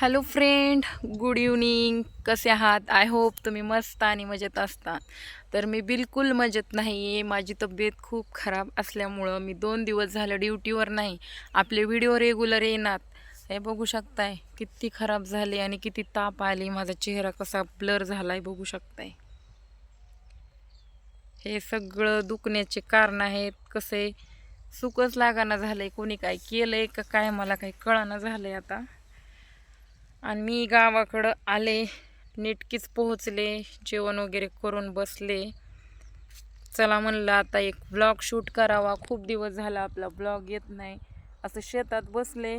Hello friend good evening कसे आहात? I hope तुम्ही मस्त आणि मजेत असता तर मी बिलकुल मजेत नाही आहे माझी तब्येत खूप खराब असल्यामुळं मी दोन दिवस झालं ड्युटीवर नाही. आपले व्हिडिओ रेग्युलर येणार. हे बघू शकताय किती खराब झाले आणि किती ताप आली. माझा चेहरा कसा ब्लर झाला आहे बघू शकताय. हे सगळं दुखण्याचे कारण आहेत. कसे सुखच लागाना आहे कोणी काय केलं आहे का काय मला काही कळाना आहे आता. आणि मी गावाकडं आले नीटकीच पोहोचले जेवण वगैरे करून बसले. चला म्हणलं आता एक ब्लॉग शूट करावा. खूप दिवस झाला आपला ब्लॉग येत नाही. असं शेतात बसले.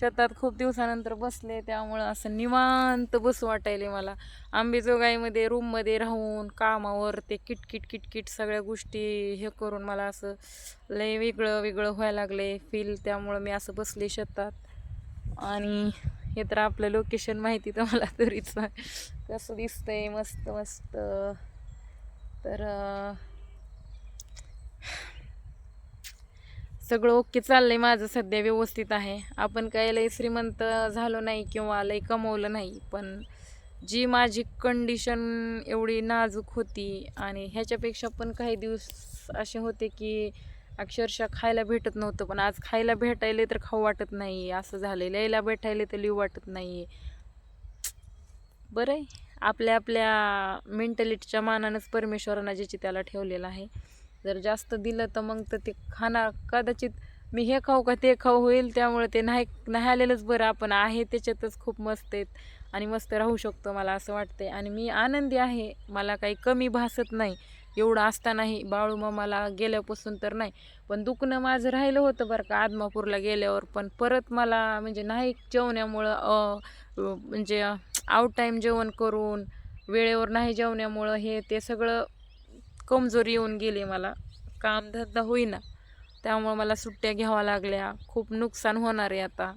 शेतात खूप दिवसानंतर बसले त्यामुळं असं निवांत बसू वाटायले मला. आंबेजोगाईमध्ये रूममध्ये राहून कामावर ते किटकिट किटकिट सगळ्या गोष्टी हे करून मला असं लय वेगळं वेगळं व्हायला लागले. फील त्यामुळं मी असं बसले शेतात. आणि हे तर आपलं लोकेशन माहिती तर मला कसं दिसतंय मस्त मस्त. तर सगळं ओके चाललंय माझं सध्या व्यवस्थित आहे. आपण काय लय श्रीमंत झालो नाही किंवा लय कमवलं नाही पण जी माझी कंडिशन एवढी नाजूक होती आणि ह्याच्यापेक्षा पण काही दिवस असे होते की अक्षरशः खायला भेटत नव्हतं पण आज खायला भेटायले तर खाऊ वाटत नाही असं झालं लिहायला भेटायले तर लिहू वाटत नाही बरं आहे. आपल्या आपल्या मेंटॅलिटीच्या मानानंच परमेश्वरानं ज्याची त्याला ठेवलेलं आहे. जर जास्त दिलं तर मग तर ते खाणार कदाचित मी हे खाऊ का ते खाऊ होईल त्यामुळे ते नाही नाही आलेलंच बरं. आपण आहे त्याच्यातच खूप मस्त आहेत आणि मस्त राहू शकतो मला असं वाटतंय. आणि मी आनंदी आहे. मला काही कमी भासत नाही. एवढं असतानाही बाळू मामाला गेल्यापासून तर नाही पण दुखणं माझं राहिलं होतं बरं का आदमापूरला गेल्यावर. पण परत मला म्हणजे नाही जेवण्यामुळं म्हणजे आउट टाईम जेवण करून वेळेवर नाही जेवण्यामुळं हे ते सगळं कमजोरी येऊन गेली मला. कामधंदा होईना. त्यामुळं मला सुट्ट्या घ्याव्या लागल्या. खूप नुकसान होणार आहे आता.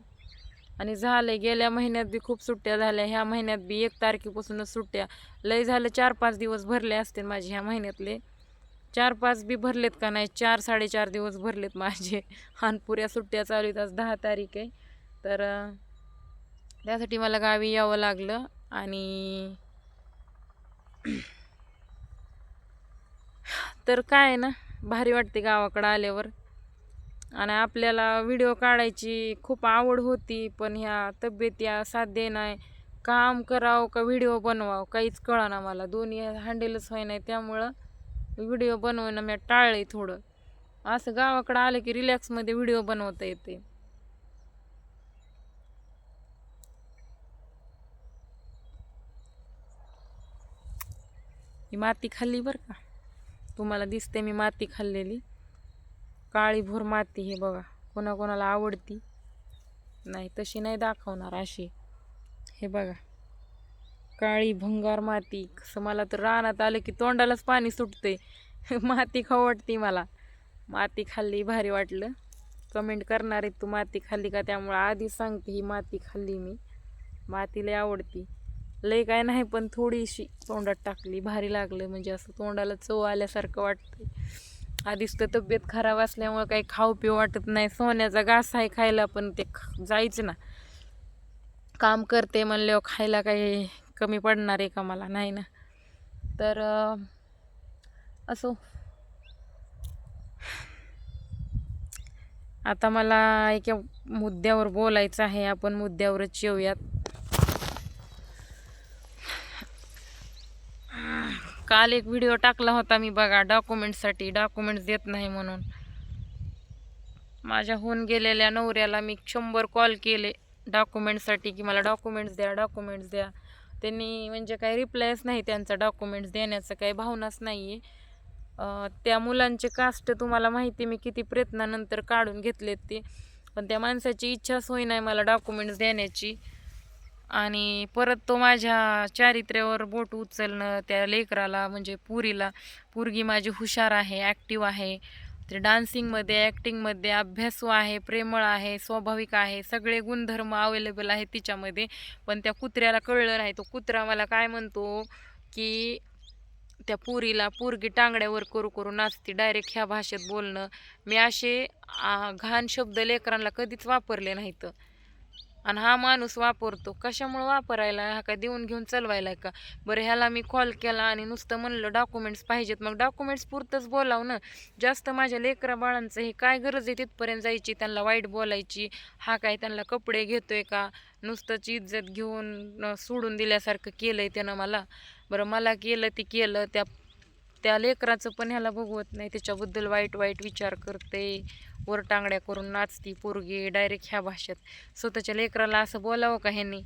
आणि झालं गेल्या महिन्यात बी खूप सुट्ट्या झाल्या ह्या महिन्यात बी एक तारखेपासूनच सुट्ट्या. लय झालं चार पाच दिवस भरले असतील माझे ह्या महिन्यातले. चार पाच बी भरलेत का नाही चार साडेचार दिवस भरलेत माझे. आणि पुऱ्या सुट्ट्या चालू आहेत आज दहा तारीख आहे. तर त्यासाठी मला गावी यावं लागलं आणि तर काय आहे ना भारी वाटते गावाकडं आल्यावर. आणि आपल्याला व्हिडिओ काढायची खूप आवड होती पण ह्या तब्येत्या साध्य नाही. काम करावं का व्हिडिओ बनवावं? काहीच कळाना मला. दोन्ही हँडलच व्हाय नाही त्यामुळं व्हिडिओ बनवणं मी टाळले थोडं. असं गावाकडं आलं की रिलॅक्समध्ये व्हिडिओ बनवता येते. ही माती खाल्ली बरं का? तुम्हाला दिसते मी माती खाल्लेली. काळी भोर माती हे बघा कोणाकोणाला आवडती. नाही तशी नाही दाखवणार अशी. हे बघा काळी भंगार माती. कसं मला तर रानात आलं की तोंडालाच पाणी सुटते माती खवटती मला. माती खाल्ली भारी वाटलं. कमेंट करणार आहे तू माती खाल्ली का? त्यामुळं आधी सांगते ही माती खाल्ली मी. माती लय आवडती. लय काय नाही पण थोडीशी तोंडात टाकली. भारी लागलं. म्हणजे असं तोंडाला चव आल्यासारखं वाटतं आधीच तर तब्येत खराब असल्यामुळं काही खाऊ पिऊ वाटत नाही. सोन्याचा घास आहे खायला पण ते जायचं ना. काम करते म्हणल्यावर खायला काही कमी पडणार आहे का मला? नाही ना. तर असो. आता मला एका मुद्द्यावर बोलायचं आहे. आपण मुद्द्यावरच येऊयात. काल एक व्हिडिओ टाकला होता मी बघा डॉक्युमेंटसाठी डॉक्युमेंट्स देत नाही म्हणून. माझ्या होऊन गेलेल्या नवऱ्याला मी शंभर कॉल केले डॉक्युमेंटसाठी की मला डॉक्युमेंट्स द्या डॉक्युमेंट्स द्या. त्यांनी म्हणजे काही रिप्लायच नाही त्यांचा डॉक्युमेंट्स देण्याचं काही भावनाच नाही आहे त्या मुलांचे कास्ट तुम्हाला माहिती मी किती प्रयत्नानंतर काढून घेतलेत ते. पण त्या माणसाची इच्छाच होई नाही मला डॉक्युमेंट्स देण्याची. आणि परत तो माझ्या चारित्र्यावर बोट उचलणं त्या लेकराला म्हणजे पुरीला. पोरगी माझी हुशार आहे ॲक्टिव्ह आहे. ते डान्सिंगमध्ये ॲक्टिंगमध्ये अभ्यासू आहे प्रेमळ आहे स्वाभाविक आहे. सगळे गुणधर्म अवेलेबल आहेत तिच्यामध्ये. पण त्या कुत्र्याला कळलं नाही. तो कुत्रा मला काय म्हणतो की त्या पुरीला पोरगी टांगड्यावर करू करू नाचते डायरेक्ट ह्या भाषेत बोलणं. मी असे आ, घाण शब्द लेकरांना कधीच वापरले नाहीत. आणि हा माणूस वापरतो. कशामुळं वापरायला? हा काय देऊन घेऊन चालवायला का? बरं ह्याला मी कॉल केला आणि नुसतं म्हणलं डॉक्युमेंट्स पाहिजेत. मग डॉक्युमेंट्स पुरतंच बोलाव ना? जास्त माझ्या लेकरा बाळांचं हे काय गरज आहे तिथपर्यंत जायची? त्यांना वाईट बोलायची? हा काय त्यांना कपडे घेतोय का? नुसतंच इज्जत घेऊन सोडून दिल्यासारखं केलं आहे त्यानं मला. बरं मला केलं ते केलं. त्या त्या लेकराचं पण ह्याला बघवत नाही. त्याच्याबद्दल वाईट वाईट विचार करते. वरटांगड्या करून नाचती पोरगी डायरेक्ट ह्या भाषेत. स्वतःच्या लेकराला असं बोलावं का ह्यांनी?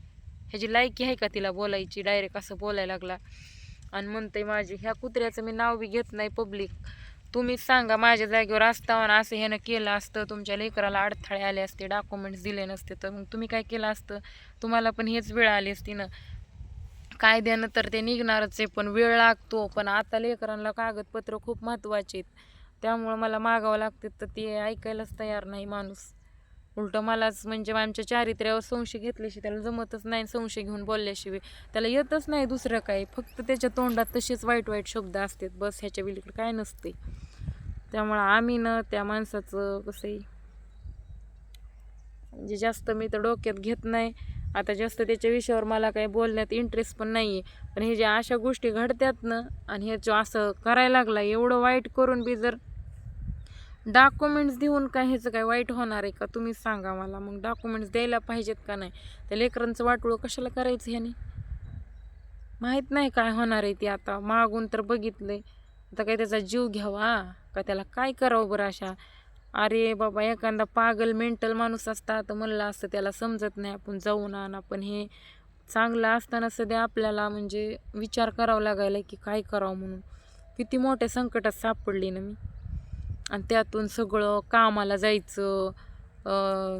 ह्याची लायकी आहे का तिला बोलायची? डायरेक्ट असं बोलायला लागला. आणि म्हणते माझी ह्या कुत्र्याचं मी नाव बी घेत नाही पब्लिक तुम्हीच सांगा माझ्या जागेवर असताना असं ह्यानं केलं असतं. तुमच्या लेकराला अडथळे आले असते डॉक्युमेंट्स दिले नसते. तर मग तुम्ही काय केलं असतं? तुम्हाला पण हेच वेळ आली असती ना. कायद्यानं तर ते निघणारच आहे पण वेळ लागतो. पण आता लेकरांना कागदपत्र खूप महत्त्वाचे आहेत. त्यामुळं मला मागावं लागते तर ते ऐकायलाच तयार नाही माणूस. उलटं मलाच म्हणजे आमच्या चारित्र्यावर संशय घेतल्याशिवाय त्याला जमतच नाही संशय घेऊन बोलल्याशिवाय. त्याला येतच नाही दुसरं काही. फक्त त्याच्या तोंडात तसेच वाईट वाईट शब्द असतात बस ह्याच्या विलीकडे काय नसते. त्यामुळं आम्ही ना त्या माणसाचं कसंही म्हणजे जास्त मी तर डोक्यात घेत नाही. आता जास्त त्याच्या विषयावर मला काही बोलण्यात इंटरेस्ट पण नाही आहे पण हे ज्या अशा गोष्टी घडतात ना आणि ह्याचं असं करायला लागला एवढं वाईट करून बी जर डॉक्युमेंट्स देऊन काय ह्याचं काय वाईट होणार आहे का? तुम्हीच सांगा मला. मग डॉक्युमेंट्स द्यायला पाहिजेत का नाही? त्या लेकरांचं वाटोळं कशाला करायचं ह्याने? माहीत नाही काय होणार आहे ते आता. मागून तर बघितलं आता काय त्याचा जीव घ्यावा? का त्याला काय करावं बरं अशा? अरे बाबा एखादा पागल मेंटल माणूस असता तर म्हणलं असतं त्याला समजत नाही आपण जाऊन आण. आपण हे चांगलं असताना सध्या आपल्याला म्हणजे विचार करावा लागायला की काय करावं म्हणून. किती मोठ्या संकटात सापडली ना मी. आणि त्यातून सगळं कामाला जायचं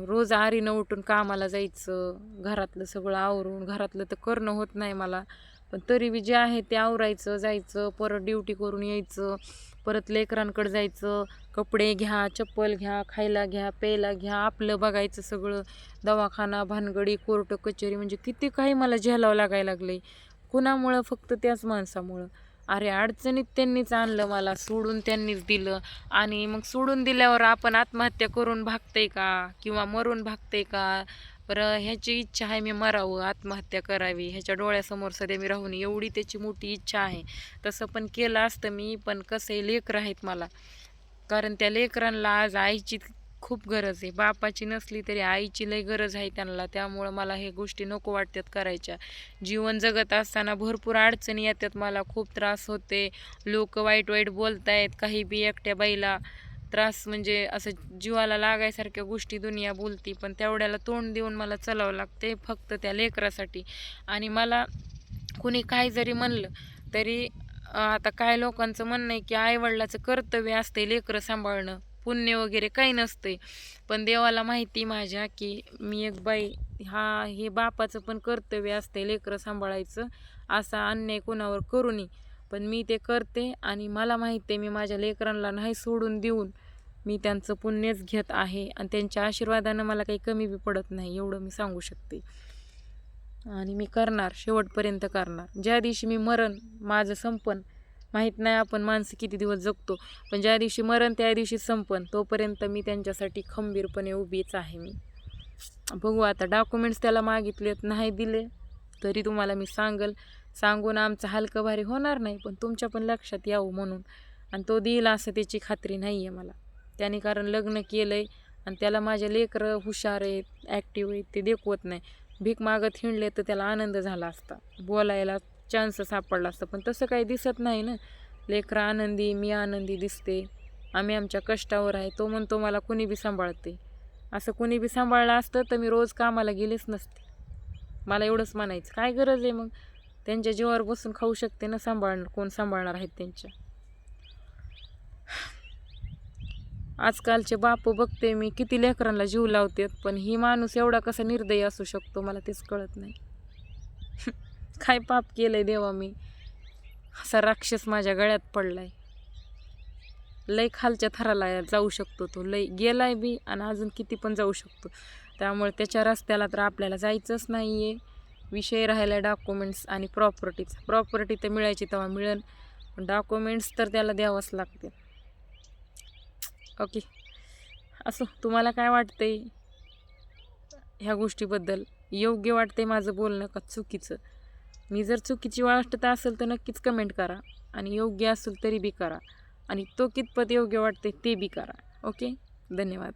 रोज आरीनं उठून कामाला जायचं घरातलं सगळं आवरून घरातलं तर करणं होत नाही मला. पण तरी बी जे आहे ते आवरायचं जायचं परत ड्युटी करून यायचं परत लेकरांकडे जायचं कपडे घ्या चप्पल घ्या खायला घ्या प्यायला घ्या आपलं बघायचं सगळं. दवाखाना भानगडी कोर्ट कचेरी म्हणजे किती काही मला झेलावं लागायला लागलंय. कुणामुळं? फक्त त्याच माणसामुळं. अरे अडचणीत त्यांनीच आणलं मला सोडून त्यांनीच दिलं. आणि मग सोडून दिल्यावर आपण आत्महत्या करून भागतंय का? किंवा मरून भागतंय का? बरं ह्याची इच्छा आहे मी मरावं आत्महत्या करावी. ह्याच्या डोळ्यासमोर सध्या मी राहून एवढी त्याची मोठी इच्छा आहे. तसं पण केलं असतं मी पण कसं लेकरं आहेत मला. कारण त्या लेकरांना आज आईची खूप गरज आहे. बापाची नसली तरी आईची लई गरज आहे त्यांना. त्यामुळं मला हे गोष्टी नको वाटतात करायच्या. जीवन जगत असताना भरपूर अडचणी येतात. मला खूप त्रास होते. लोक वाईट वाईट बोलतायत. काही बी एकट्या बाईला त्रास म्हणजे असं जीवाला लागायसारख्या गोष्टी दुनिया बोलती. पण तेवढ्याला तोंड देऊन मला चलावं लागते फक्त त्या लेकरासाठी. आणि मला कुणी काही जरी म्हणलं तरी आता काय लोकांचं म्हणणं आहे की आईवडिलाचं कर्तव्य असते लेकरं सांभाळणं. पुण्य वगैरे काही नसते पण देवाला माहिती माझ्या की मी एक बाई हा हे बापाचं पण कर्तव्य असते लेकरं सांभाळायचं. असा अन्याय कोणावर करू नये. पण मी ते करते आणि मला माहिती आहे मी माझ्या लेकरांना नाही सोडून देऊन मी त्यांचं पुण्यच घेत आहे आणि त्यांच्या आशीर्वादानं मला काही कमी बी पडत नाही एवढं मी सांगू शकते. आणि मी करणार शेवटपर्यंत करणार. ज्या दिवशी मी मरण माझं संपन माहीत नाही आपण माणसं किती दिवस जगतो पण ज्या दिवशी मरण त्या दिवशी संपन तोपर्यंत मी त्यांच्यासाठी खंबीरपणे उभीच आहे मी. बघू आता डॉक्युमेंट्स त्याला मागितलेत नाही दिले तरी तुम्हाला मी सांगल सांगून आमचं हलकं भारी होणार नाही पण तुमच्या पण लक्षात यावं म्हणून. आणि तो देईल असं त्याची खात्री नाही आहे मला. त्याने कारण लग्न केलं आहे आणि त्याला माझे लेकरं हुशार आहेत ॲक्टिव्ह आहेत ते देखवत नाही. भीक मागत हिंडले तर त्याला आनंद झाला असता. बोलायला चान्स सापडला असता. पण तसं काही दिसत नाही ना. लेकरं आनंदी मी आनंदी दिसते. आम्ही आमच्या कष्टावर आहे. तो म्हणतो मला कुणी बी सांभाळते. असं कुणी बी सांभाळलं असतं तर मी रोज कामाला गेलेच नसते. मला एवढंच म्हणायचं. काय गरज आहे मग? त्यांच्या जीवावर बसून खाऊ शकते ना सांभाळणार कोण सांभाळणार आहेत त्यांच्या? आजकालचे बाप बघते मी किती लेकरांना जीव लावतात पण ही माणूस एवढा कसा निर्दयी असू शकतो? मला तेच कळत नाही. काय पाप केलं आहे देवा मी? असा राक्षस माझ्या गळ्यात पडलाय. लय खालच्या थराला जाऊ शकतो तो. लय गेलाय बी आणि अजून किती पण जाऊ शकतो. त्यामुळे त्याच्या रस्त्याला तर आपल्याला जायचंच नाही आहे विषय राहिला डॉक्युमेंट्स आणि प्रॉपर्टीचा प्रॉपर्टी तर मिळायची तेव्हा मिळेल. पण डॉक्युमेंट्स तर त्याला द्यावंच लागते. ओके असो तुम्हाला काय वाटतंय? ह्या गोष्टीबद्दल योग्य वाटते माझं बोलणं का चुकीचं? मी जर चुकीची वाटत असेल तर नक्कीच कमेंट करा आणि योग्य असेल तरी बी करा. आणि तो कितपत योग्य वाटते ते बी करा. ओके धन्यवाद.